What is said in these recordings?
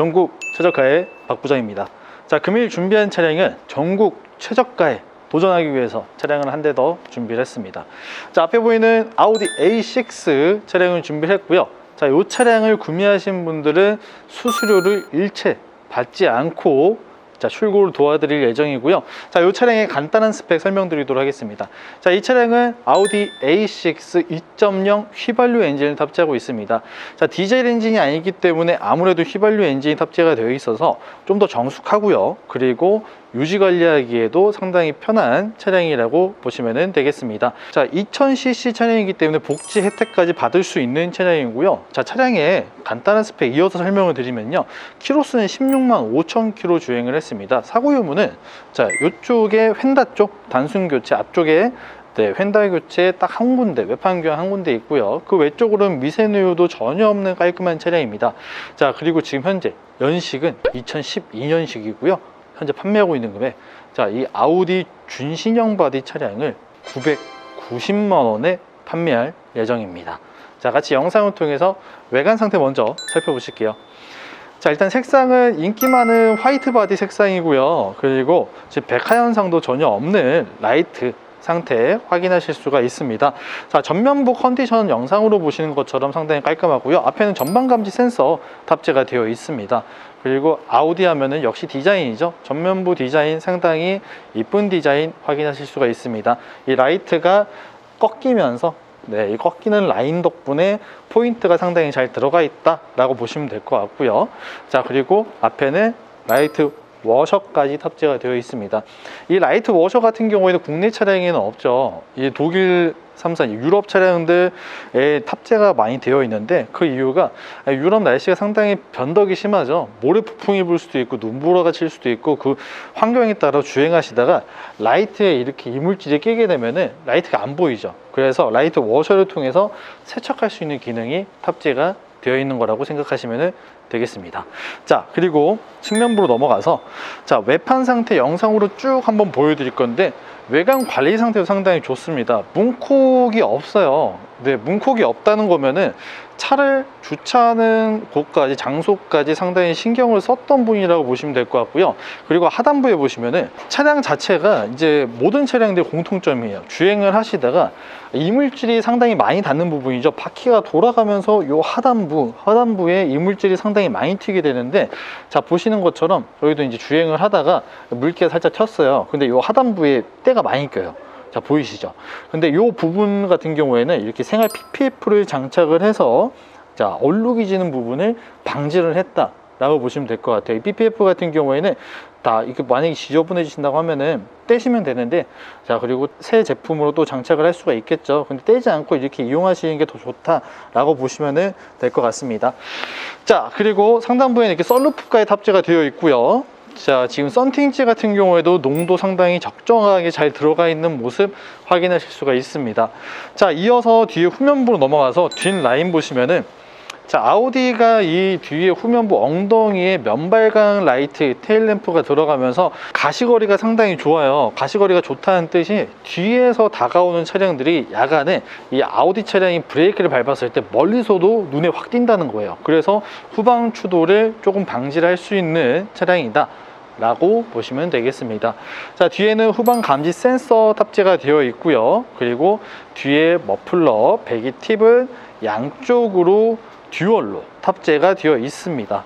전국 최저가의 박 부장입니다. 자, 금일 준비한 차량은 전국 최저가에 도전하기 위해서 차량을 한 대 더 준비를 했습니다. 자, 앞에 보이는 아우디 A6 차량을 준비를 했고요. 자, 이 차량을 구매하신 분들은 수수료를 일체 받지 않고 자, 출고를 도와드릴 예정이고요. 자, 이 차량의 간단한 스펙 설명드리도록 하겠습니다. 자, 이 차량은 아우디 A6 2.0 휘발유 엔진을 탑재하고 있습니다. 자, 디젤 엔진이 아니기 때문에 아무래도 휘발유 엔진이 탑재가 되어 있어서 좀 더 정숙하고요. 그리고 유지 관리하기에도 상당히 편한 차량이라고 보시면 되겠습니다. 자, 2000cc 차량이기 때문에 복지 혜택까지 받을 수 있는 차량이고요. 자, 차량의 간단한 스펙 이어서 설명을 드리면요. 키로수는 16만 5천 킬로 주행을 했습니다. 사고 유무는 자, 이쪽에 휀다 쪽 단순 교체 앞쪽에 네, 휀다 교체 딱 한 군데, 외판 교환 한 군데 있고요. 그 외쪽으로는 미세누유도 전혀 없는 깔끔한 차량입니다. 자, 그리고 지금 현재 연식은 2012년식이고요. 현재 판매하고 있는 금액. 자, 이 아우디 준신형 바디 차량을 990만 원에 판매할 예정입니다. 자, 같이 영상을 통해서 외관 상태 먼저 살펴보실게요. 자, 일단 색상은 인기 많은 화이트 바디 색상이고요. 그리고 지금 백화 현상도 전혀 없는 라이트 상태 확인하실 수가 있습니다. 자, 전면부 컨디션 영상으로 보시는 것처럼 상당히 깔끔하고요. 앞에는 전방 감지 센서 탑재가 되어 있습니다. 그리고 아우디 하면은 역시 디자인이죠. 전면부 디자인 상당히 이쁜 디자인 확인하실 수가 있습니다. 이 라이트가 꺾이면서 네, 이 꺾이는 라인 덕분에 포인트가 상당히 잘 들어가 있다라고 보시면 될 것 같고요. 자, 그리고 앞에는 라이트 워셔까지 탑재가 되어 있습니다. 이 라이트 워셔 같은 경우에는 국내 차량에는 없죠. 이 독일 3사 유럽 차량들에 탑재가 많이 되어 있는데 그 이유가 유럽 날씨가 상당히 변덕이 심하죠. 모래 폭풍이 불 수도 있고 눈보라가 칠 수도 있고 그 환경에 따라 주행하시다가 라이트에 이렇게 이물질이 끼게 되면은 라이트가 안 보이죠. 그래서 라이트 워셔를 통해서 세척할 수 있는 기능이 탑재가 되어 있는 거라고 생각하시면 되겠습니다. 자, 그리고 측면부로 넘어가서 자, 외판 상태 영상으로 쭉 한번 보여드릴 건데 외관 관리 상태도 상당히 좋습니다. 문콕이 없어요. 네, 문콕이 없다는 거면은 차를 주차하는 곳까지 장소까지 상당히 신경을 썼던 분이라고 보시면 될 것 같고요. 그리고 하단부에 보시면은 차량 자체가 이제 모든 차량들 공통점이에요. 주행을 하시다가 이물질이 상당히 많이 닿는 부분이죠. 바퀴가 돌아가면서 요 하단부, 하단부에 이물질이 상당히 많이 튀게 되는데 자 보시는 것처럼 저희도 이제 주행을 하다가 물기가 살짝 튀었어요. 근데 요 하단부에 때가 많이 껴요. 자 보이시죠? 근데 이 부분 같은 경우에는 이렇게 생활 PPF를 장착을 해서 자 얼룩이 지는 부분을 방지를 했다. 라고 보시면 될 것 같아요. 이 PPF 같은 경우에는 다 이렇게 만약에 지저분해 지신다고 하면은 떼시면 되는데 자 그리고 새 제품으로 또 장착을 할 수가 있겠죠. 근데 떼지 않고 이렇게 이용하시는 게 더 좋다 라고 보시면 될 것 같습니다. 자 그리고 상단부에는 이렇게 썬루프까지 탑재가 되어 있고요. 자 지금 썬팅지 같은 경우에도 농도 상당히 적정하게 잘 들어가 있는 모습 확인하실 수가 있습니다. 자 이어서 뒤에 후면부로 넘어가서 뒷 라인 보시면은 자 아우디가 이 뒤에 후면부 엉덩이에 면발광 라이트 테일 램프가 들어가면서 가시거리가 상당히 좋아요. 가시거리가 좋다는 뜻이 뒤에서 다가오는 차량들이 야간에 이 아우디 차량이 브레이크를 밟았을 때 멀리서도 눈에 확 띈다는 거예요. 그래서 후방 추돌을 조금 방지를 할 수 있는 차량이다 라고 보시면 되겠습니다. 자 뒤에는 후방 감지 센서 탑재가 되어 있고요. 그리고 뒤에 머플러 배기 팁은 양쪽으로 듀얼로 탑재가 되어 있습니다.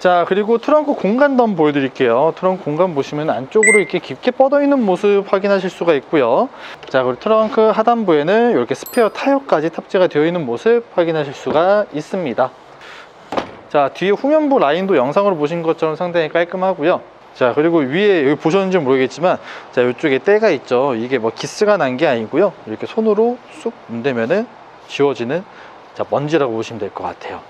자 그리고 트렁크 공간도 한번 보여드릴게요. 트렁크 공간 보시면 안쪽으로 이렇게 깊게 뻗어 있는 모습 확인하실 수가 있고요. 자 그리고 트렁크 하단부에는 이렇게 스페어 타이어까지 탑재가 되어 있는 모습 확인하실 수가 있습니다 자 뒤에 후면부 라인도 영상으로 보신 것처럼 상당히 깔끔하고요. 자 그리고 위에 여기 보셨는지 모르겠지만 자 이쪽에 때가 있죠. 이게 뭐 기스가 난 게 아니고요. 이렇게 손으로 쑥 문대면은 지워지는 자 먼지라고 보시면 될 것 같아요.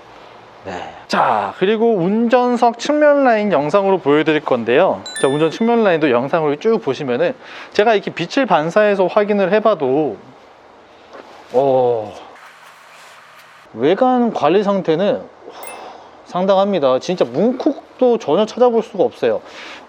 네. 자 그리고 운전석 측면 라인 영상으로 보여드릴 건데요. 자 운전 측면 라인도 영상으로 쭉 보시면은 제가 이렇게 빛을 반사해서 확인을 해봐도 어 외관 관리 상태는 상당합니다. 진짜 문콕도 전혀 찾아볼 수가 없어요.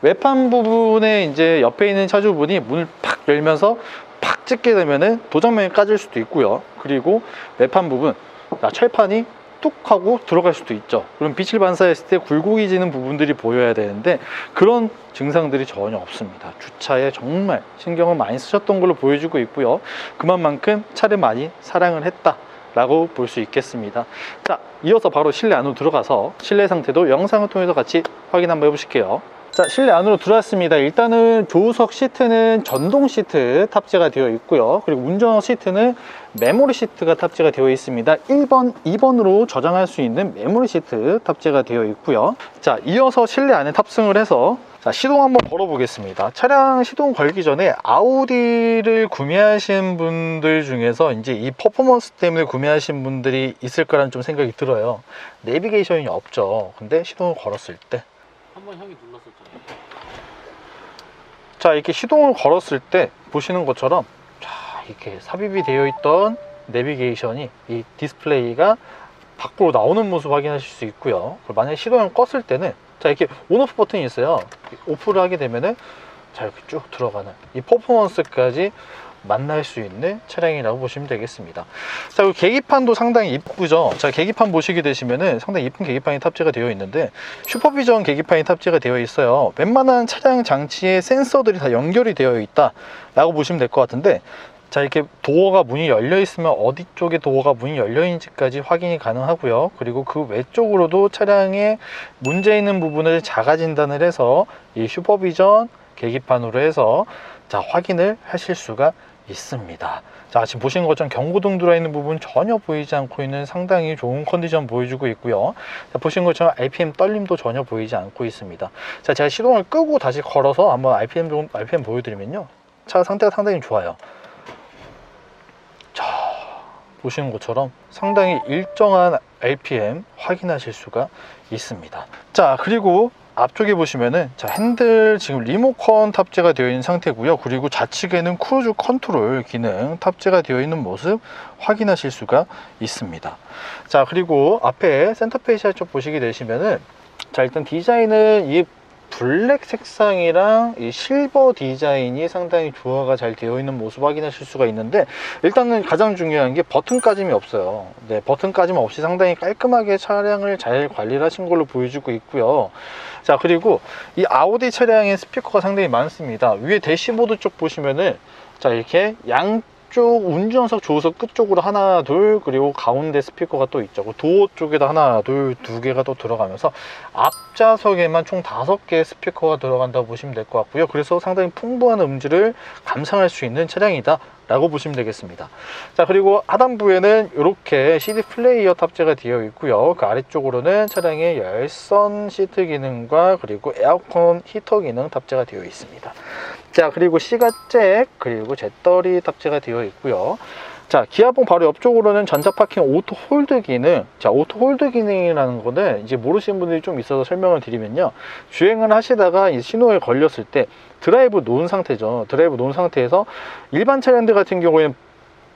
외판 부분에 이제 옆에 있는 차주분이 문을 팍 열면서 팍 찍게 되면은 도장면이 까질 수도 있고요. 그리고 외판 부분, 자, 철판이 뚝 하고 들어갈 수도 있죠. 그럼 빛을 반사했을 때 굴곡이지는 부분들이 보여야 되는데 그런 증상들이 전혀 없습니다. 주차에 정말 신경을 많이 쓰셨던 걸로 보여주고 있고요. 그만큼 차를 많이 사랑을 했다. 라고 볼 수 있겠습니다. 자, 이어서 바로 실내 안으로 들어가서 실내 상태도 영상을 통해서 같이 확인 한번 해보실게요. 자, 실내 안으로 들어왔습니다. 일단은 조수석 시트는 전동 시트 탑재가 되어 있고요. 그리고 운전석 시트는 메모리 시트가 탑재가 되어 있습니다. 1번, 2번으로 저장할 수 있는 메모리 시트 탑재가 되어 있고요. 자, 이어서 실내 안에 탑승을 해서 자, 시동 한번 걸어 보겠습니다. 차량 시동 걸기 전에 아우디를 구매하신 분들 중에서 이제 이 퍼포먼스 때문에 구매하신 분들이 있을 거라는 좀 생각이 들어요. 내비게이션이 없죠. 근데 시동을 걸었을 때 한번 형이 눌렀었잖아요. 자 이렇게 시동을 걸었을 때 보시는 것처럼 자 이렇게 삽입이 되어 있던 내비게이션이 이 디스플레이가 밖으로 나오는 모습 확인하실 수 있고요 만약에 시동을 껐을 때는 자 이렇게 온오프 버튼이 있어요 오프를 하게 되면은 자 이렇게 쭉 들어가는 이 퍼포먼스까지 만날 수 있는 차량이라고 보시면 되겠습니다. 자, 그리고 계기판도 상당히 이쁘죠. 자, 계기판 보시게 되시면은 상당히 이쁜 계기판이 탑재가 되어 있는데 슈퍼비전 계기판이 탑재가 되어 있어요. 웬만한 차량 장치에 센서들이 다 연결이 되어 있다 라고 보시면 될 것 같은데 자 이렇게 도어가 문이 열려 있으면 어디 쪽에 도어가 문이 열려 있는지까지 확인이 가능하고요 그리고 그 외쪽으로도 차량에 문제 있는 부분을 자가 진단을 해서 이 슈퍼비전 계기판으로 해서 자 확인을 하실 수가 있습니다. 자 지금 보시는 것처럼 경고등 들어있는 부분 전혀 보이지 않고 있는 상당히 좋은 컨디션 보여주고 있고요. 자, 보시는 것처럼 RPM 떨림도 전혀 보이지 않고 있습니다. 자 제가 시동을 끄고 다시 걸어서 한번 RPM 좀 RPM 보여드리면요. 차 상태가 상당히 좋아요. 자 보시는 것처럼 상당히 일정한 RPM 확인하실 수가 있습니다. 자 그리고 앞쪽에 보시면은 자 핸들 지금 리모컨 탑재가 되어 있는 상태고요. 그리고 좌측에는 크루즈 컨트롤 기능 탑재가 되어 있는 모습 확인하실 수가 있습니다. 자 그리고 앞에 센터페이시아 쪽 보시게 되시면은 자 일단 디자인은 이 블랙 색상이랑 이 실버 디자인이 상당히 조화가 잘 되어 있는 모습 확인하실 수가 있는데 일단은 가장 중요한 게 버튼 까짐이 없어요. 네, 버튼 까짐 없이 상당히 깔끔하게 차량을 잘 관리를 하신 걸로 보여주고 있고요. 자, 그리고 이 아우디 차량의 스피커가 상당히 많습니다. 위에 대시보드 쪽 보시면은 자, 이렇게 양 쪽 운전석 조수석 끝쪽으로 하나 둘 그리고 가운데 스피커가 또 있죠. 그 도어 쪽에다 하나 둘 두 개가 또 들어가면서 앞좌석에만 총 다섯 개의 스피커가 들어간다고 보시면 될 것 같고요. 그래서 상당히 풍부한 음질을 감상할 수 있는 차량이다 라고 보시면 되겠습니다. 자 그리고 하단부에는 이렇게 CD 플레이어 탑재가 되어 있고요. 그 아래쪽으로는 차량의 열선 시트 기능과 그리고 에어컨 히터 기능 탑재가 되어 있습니다 자 그리고 시가잭 그리고 잿더리 탑재가 되어 있고요. 자 기아봉 바로 옆쪽으로는 전자 파킹 오토 홀드 기능. 자 오토 홀드 기능이라는 거는 이제 모르시는 분들이 좀 있어서 설명을 드리면요. 주행을 하시다가 이 신호에 걸렸을 때 드라이브 놓은 상태죠. 드라이브 놓은 상태에서 일반 차량들 같은 경우에는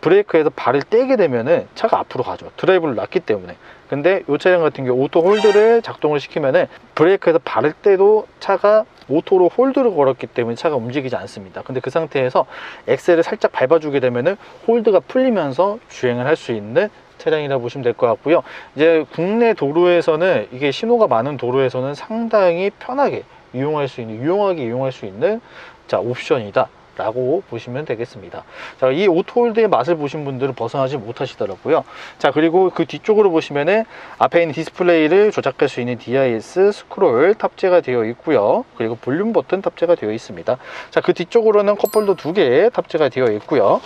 브레이크에서 발을 떼게 되면은 차가 앞으로 가죠. 드라이브를 놨기 때문에 근데 이 차량 같은 경우 오토 홀드를 작동을 시키면은 브레이크에서 발을 떼도 차가 오토로 홀드를 걸었기 때문에 차가 움직이지 않습니다. 근데 그 상태에서 엑셀을 살짝 밟아주게 되면은 홀드가 풀리면서 주행을 할 수 있는 차량이라 보시면 될 것 같고요. 이제 국내 도로에서는 이게 신호가 많은 도로에서는 상당히 편하게 이용할 수 있는 유용하게 이용할 수 있는 자 옵션이다. 라고 보시면 되겠습니다. 자, 이 오토홀드의 맛을 보신 분들은 벗어나지 못하시더라고요. 자, 그리고 그 뒤쪽으로 보시면은 앞에 있는 디스플레이를 조작할 수 있는 DIS 스크롤 탑재가 되어 있고요. 그리고 볼륨 버튼 탑재가 되어 있습니다. 자, 그 뒤쪽으로는 컵홀더 두 개 탑재가 되어 있고요.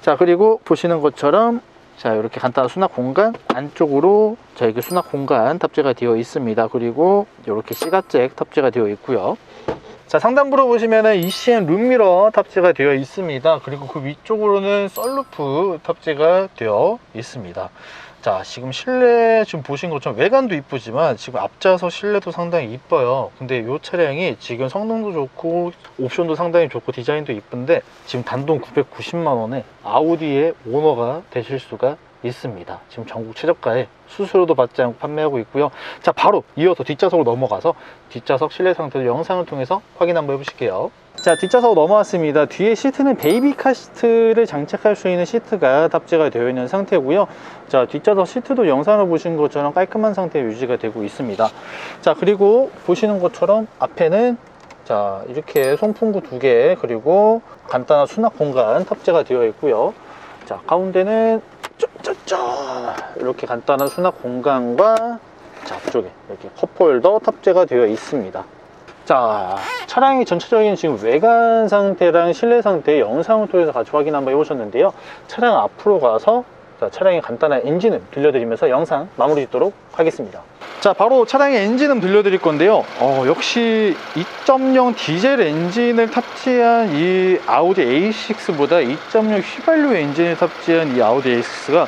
자, 그리고 보시는 것처럼 자, 이렇게 간단한 수납 공간 안쪽으로 자, 이게 수납 공간 탑재가 되어 있습니다. 그리고 이렇게 시가잭 탑재가 되어 있고요. 자 상단부로 보시면은 ECM 룸미러 탑재가 되어 있습니다. 그리고 그 위쪽으로는 썰루프 탑재가 되어 있습니다. 자 지금 실내 지금 보신 것처럼 외관도 이쁘지만 지금 앞좌석 실내도 상당히 이뻐요. 근데 이 차량이 지금 성능도 좋고 옵션도 상당히 좋고 디자인도 이쁜데 지금 단돈 990만원에 아우디의 오너가 되실 수가 있습니다. 지금 전국 최저가에 수수료도 받지 않고 판매하고 있고요. 자 바로 이어서 뒷좌석으로 넘어가서 뒷좌석 실내 상태를 영상을 통해서 확인 한번 해보실게요. 자 뒷좌석 넘어왔습니다. 뒤에 시트는 베이비카 시트를 장착할 수 있는 시트가 탑재가 되어 있는 상태고요. 자 뒷좌석 시트도 영상을 보신 것처럼 깔끔한 상태 유지가 되고 있습니다. 자 그리고 보시는 것처럼 앞에는 자 이렇게 송풍구 두 개 그리고 간단한 수납 공간 탑재가 되어 있고요. 자 가운데는 짜짜짜 이렇게 간단한 수납 공간과 자 앞쪽에 이렇게 컵홀더 탑재가 되어 있습니다. 자 차량의 전체적인 지금 외관 상태랑 실내 상태 영상을 통해서 같이 확인 한번 해보셨는데요. 차량 앞으로 가서 자, 차량의 간단한 엔진음 들려드리면서 영상 마무리 짓도록 하겠습니다. 자 바로 차량의 엔진음 들려드릴 건데요. 어, 역시 2.0 디젤 엔진을 탑재한 이 아우디 A6보다 2.0 휘발유 엔진을 탑재한 이 아우디 A6가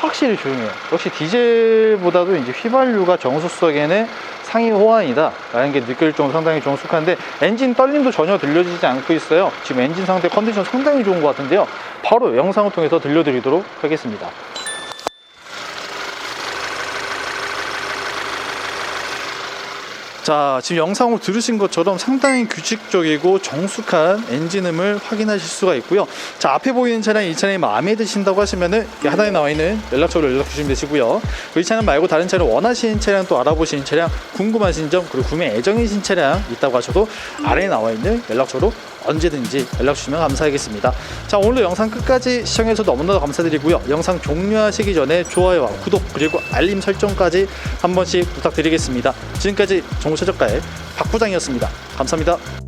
확실히 조용해요. 역시 디젤보다도 이제 휘발유가 정수석에는 상위 호환이다 라는 게 느낄 정도로 상당히 정숙한데 엔진 떨림도 전혀 들려지지 않고 있어요. 지금 엔진 상태 컨디션 상당히 좋은 것 같은데요. 바로 영상을 통해서 들려드리도록 하겠습니다 자 지금 영상으로 들으신 것처럼 상당히 규칙적이고 정숙한 엔진음을 확인하실 수가 있고요. 자 앞에 보이는 차량 이 차량이 마음에 드신다고 하시면은 이 하단에 나와 있는 연락처로 연락 주시면 되시고요. 이 차량 말고 다른 차량 원하시는 차량 또 알아보시는 차량 궁금하신 점 그리고 구매 애정이신 차량 있다고 하셔도 아래에 나와 있는 연락처로 언제든지 연락 주시면 감사하겠습니다. 자 오늘도 영상 끝까지 시청해주셔서 너무나도 감사드리고요. 영상 종료하시기 전에 좋아요와 구독 그리고 알림 설정까지 한 번씩 부탁드리겠습니다. 지금까지 정보최저가의 박 부장이었습니다. 감사합니다